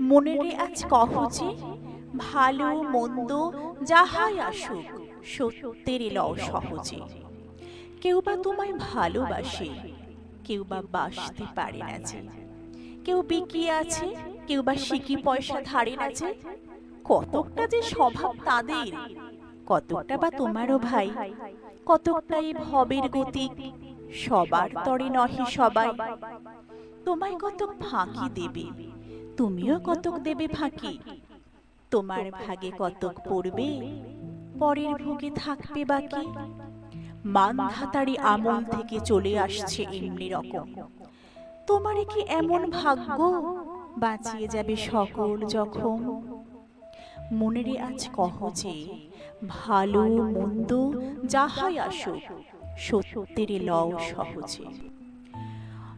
মনেরে আজ কহছে ভালো মন্দ যাহাই আসুক সত্যের লও সহজে। কেউ বা তোমায় ভালোবাসে কেউ বা বাসতে পারে না যে। কেউ বিকিয়ে আছে কেউ বা সিকি পয়সা ধারে না যে। কতকটা যে স্বভাব তাদের কতকটা বা তোমারও ভাই কতকটাই ভবের গতি। সবার তরে নহে সবাই। তোমায় কত ফাঁকি দেবে? তুমিও কতক দেবে ফাঁকি? তোমার ভাগে কতক পড়বে? পরের ভোগে থাকবে বাকি? মানধাতারি আমল থেকে চলে আসছে এমনি রকম। তোমার কি এমন ভাগ্য বাঁচিয়ে যাবে সকল যখন? মনেরে আজ কহ যে ভালো মন্দ যাহাই আসুক সত্যের লও সহজে।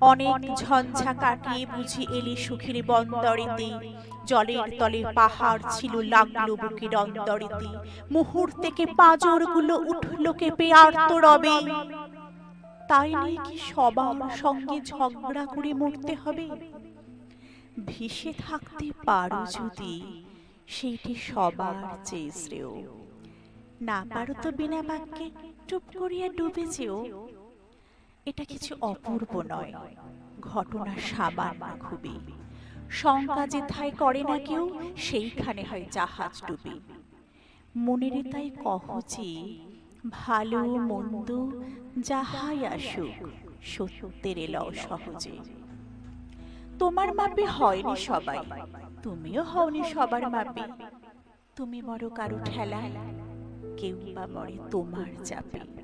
অনেক ঝঞ্ঝা কাটিয়ে বুঝি এলি সুখের বন্দরেতে। জলের তলে পাহাড় ছিল লাগল বুকের অন্তরেতে। মুহূর্তেকে পাঁজরগুলো উঠল কেঁপে আর্ত রবে তাই নিয়ে কি সবার সঙ্গে ঝগড়া করে মরতে হবে? ভেসে থাকতে পারো যদি, সেইটি সবার চেয়ে শ্রেয়। না পারো তো বিনা বাক্যে চুপ করিয়া ডুবে যেও। এটা কিছু অপূর্ব নয়। ঘটনা সামান্য খুবই। শঙ্কা যেথায় করে না কেউ সেইখানে হয় জাহাজ ডুবে। মনের তাই কহ যে ভালো মন্দ যাহাই আসুক সত্যের এলাও সহজে। তোমার মাপে হয়নি সবাই তুমিও হওনি সবার মাপে। তুমি বড় কারও ঠেলায় কেউ বা মরে তোমার চাপে।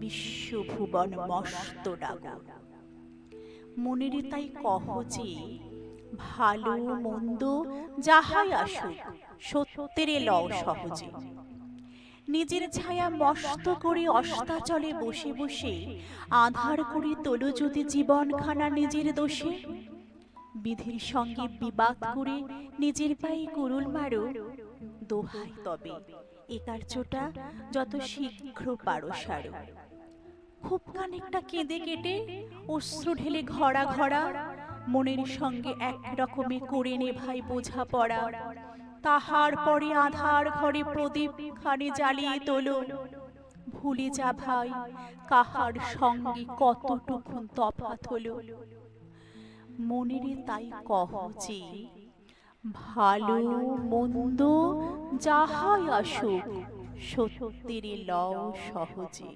বিশ্বভুবন মস্ত ডাগর মনের তাই কহ যে, ভালো মন্দ যাহাই আসুক, সত্যের লও সহজে। নিজের ছায়া মস্ত করে অস্তাচলে বসে বসে আধার করে তোলো যদি জীবনখানা নিজের দোষে। বিধির সঙ্গে বিবাদ করে নিজের পায়ে কুরুল মারো, দোহাই তবে। এ কার্যটা যত শীঘ্র পারো সারো। খুব খানিকটা কেঁদে কেটে অশ্রু ঢেলে ঘরা ঘরা মনের সঙ্গে এক রকমে করে নে ভাই বোঝা পড়া তাহার পরে আধার ঘরে প্রদীপ খানে জ্বালিয়ে তোলো। ভুলে যা ভাই, কাহার সঙ্গে কতটুকুন তফাত হলো। মনেরে তাই কহ যে ভালো মন্দ যাহাই আসুক সত্যের লও সহজে।